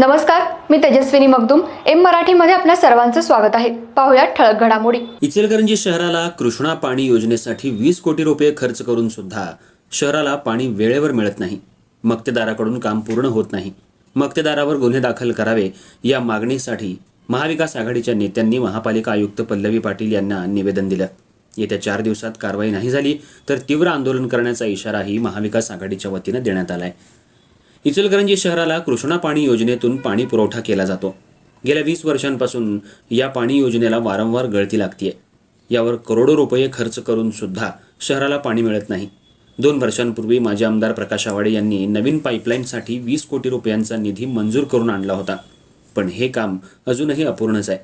नमस्कार मी तेजस्विनी मगदुम. एम मराठीमध्ये आपल्या सर्वांचं स्वागत आहे. पाहुयात ठळक घडामोडी. इचलकरंजी शहराला कृष्णा पाणी योजनेसाठी वीस कोटी रुपये खर्च करून सुद्धा शहराला पाणी वेळेवर मिळत नाही. मक्तेदाराकडून काम पूर्ण होत नाही. मक्तेदारावर गुन्हे दाखल करावे या मागणीसाठी महाविकास आघाडीच्या नेत्यांनी महापालिका आयुक्त पल्लवी पाटील यांना निवेदन दिलं. येत्या चार दिवसात कारवाई नाही झाली तर तीव्र आंदोलन करण्याचा इशाराही महाविकास आघाडीच्या वतीनं देण्यात आला आहे इचलकरंजी शहराला कृष्णा पाणी योजनेतून पाणी पुरवठा केला जातो. गेल्या वीस वर्षांपासून या पाणी योजनेला वारंवार गळती लागतीये. यावर करोडो रुपये खर्च करून सुद्धा शहराला पाणी मिळत नाही. दोन वर्षांपूर्वी माजी आमदार प्रकाश आवाडे यांनी नवीन पाईपलाईनसाठी वीस कोटी रुपयांचा निधी मंजूर करून आणला होता. पण हे काम अजूनही अपूर्णच आहे.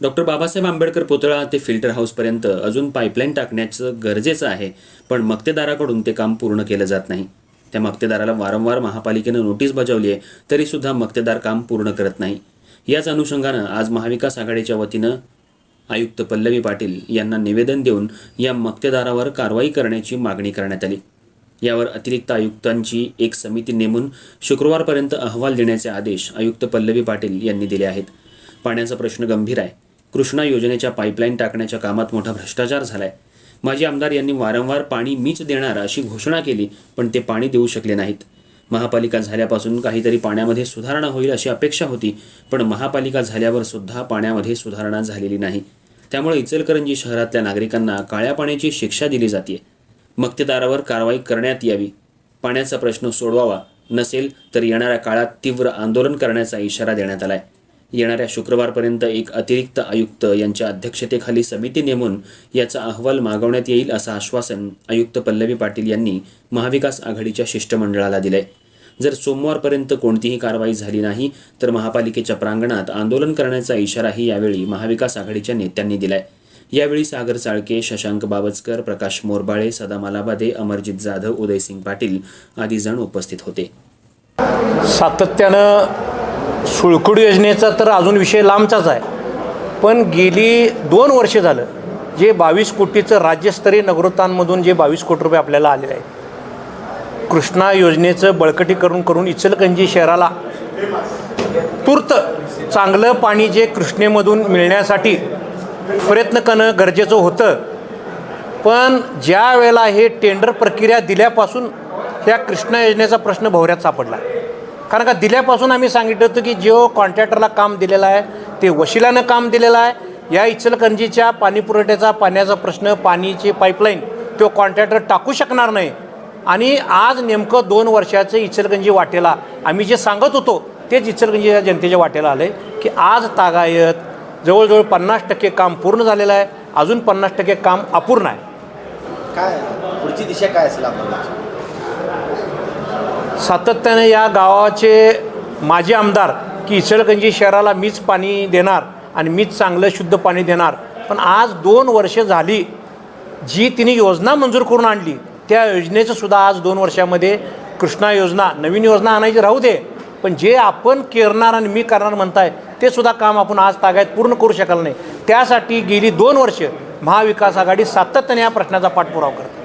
डॉक्टर बाबासाहेब आंबेडकर पुतळा ते फिल्टर हाऊसपर्यंत अजून पाईपलाईन टाकण्याचं गरजेचं आहे पण मक्तेदाराकडून ते काम पूर्ण केलं जात नाही. त्या मक्तेदाराला वारंवार महापालिकेनं नोटीस बजावली आहे तरीसुद्धा मक्तेदार काम पूर्ण करत नाही. याच अनुषंगानं आज महाविकास आघाडीच्या वतीनं आयुक्त पल्लवी पाटील यांना निवेदन देऊन या मक्तेदारावर कारवाई करण्याची मागणी करण्यात आली. यावर अतिरिक्त आयुक्तांची एक समिती नेमून शुक्रवारपर्यंत अहवाल देण्याचे आदेश आयुक्त पल्लवी पाटील यांनी दिले आहेत. पाण्याचा प्रश्न गंभीर आहे. कृष्णा योजनेच्या पाईपलाईन टाकण्याच्या कामात मोठा भ्रष्टाचार झालाय. माजी आमदार यांनी वारंवार पाणी मीच देणार अशी घोषणा केली पण ते पाणी देऊ शकले नाहीत. महापालिका झाल्यापासून काहीतरी पाण्यामध्ये सुधारणा होईल अशी अपेक्षा होती पण महापालिका झाल्यावर सुद्धा पाण्यामध्ये सुधारणा झालेली नाही. त्यामुळे इचलकरंजी शहरातल्या नागरिकांना काळ्या पाण्याची शिक्षा दिली जाते मक्तेदारावर कारवाई करण्यात यावी. पाण्याचा प्रश्न सोडवावा. नसेल तर येणाऱ्या काळात तीव्र आंदोलन करण्याचा इशारा देण्यात आला आहे येणाऱ्या शुक्रवारपर्यंत एक अतिरिक्त आयुक्त यांच्या अध्यक्षतेखाली समिती नेमून याचा अहवाल मागवण्यात येईल असं आश्वासन आयुक्त पल्लवी पाटील यांनी महाविकास आघाडीच्या शिष्टमंडळाला दिलंय. जर सोमवारपर्यंत कोणतीही कारवाई झाली नाही तर महापालिकेच्या प्रांगणात आंदोलन करण्याचा इशाराही यावेळी महाविकास आघाडीच्या नेत्यांनी दिलाय. यावेळी सागर चाळके शशांक बावचकर प्रकाश मोरबाळे सदा मालाबादे अमरजित जाधव उदयसिंग पाटील आदी जण उपस्थित होते. सातत्यानं सुळकुड योजनेचा तर अजून विषय लांबचाच आहे. पण गेली दोन वर्ष झालं जे बावीस कोटीचं राज्यस्तरीय नगरोत्थानमधून जे बावीस कोटी रुपये आपल्याला आलेले आहेत. कृष्णा योजनेचं बळकटीकरण करून इचलकंजी शहराला तूर्त चांगलं पाणी जे कृष्णेमधून मिळण्यासाठी प्रयत्न करणं गरजेचं होतं. पण ज्या वेळेला हे टेंडर प्रक्रिया दिल्यापासून ह्या कृष्णा योजनेचा प्रश्न भोवऱ्यात सापडला. कारण का दिल्यापासून आम्ही सांगितलं होतं की जो कॉन्ट्रॅक्टरला काम दिलेलं आहे ते वशिलानं काम दिलेलं आहे. या इचलकरंजीच्या पाणी पुरवठ्याचा पाण्याचा प्रश्न पाणीची पाईपलाईन तो कॉन्ट्रॅक्टर टाकू शकणार नाही. आणि आज नेमकं दोन वर्षाचं इचलकरंजी वाटेला आम्ही जे सांगत होतो तेच इचलकरंजीच्या जनतेच्या वाटेला आलं आहे की आज तागायत जवळजवळ पन्नास टक्के काम पूर्ण झालेलं आहे. अजून पन्नास टक्के काम अपूर्ण आहे. काय पुढची दिशा काय असेल आपल्याला? सातत्याने या गावाचे माजी आमदार की इचलकंजी शहराला मीच पाणी देणार आणि मीच चांगलं शुद्ध पाणी देणार. पण आज दोन वर्ष झाली जी तिने योजना मंजूर करून आणली त्या योजनेचं सुद्धा आज दोन वर्षामध्ये कृष्णा योजना नवीन योजना आणायची राहू दे. पण जे आपण करणार आणि मी करणार म्हणताय ते सुद्धा काम आपण आज तागायत पूर्ण करू शकल नाही. त्यासाठी गेली दोन वर्ष महाविकास आघाडी सातत्याने या प्रश्नाचा पाठपुरावा करते.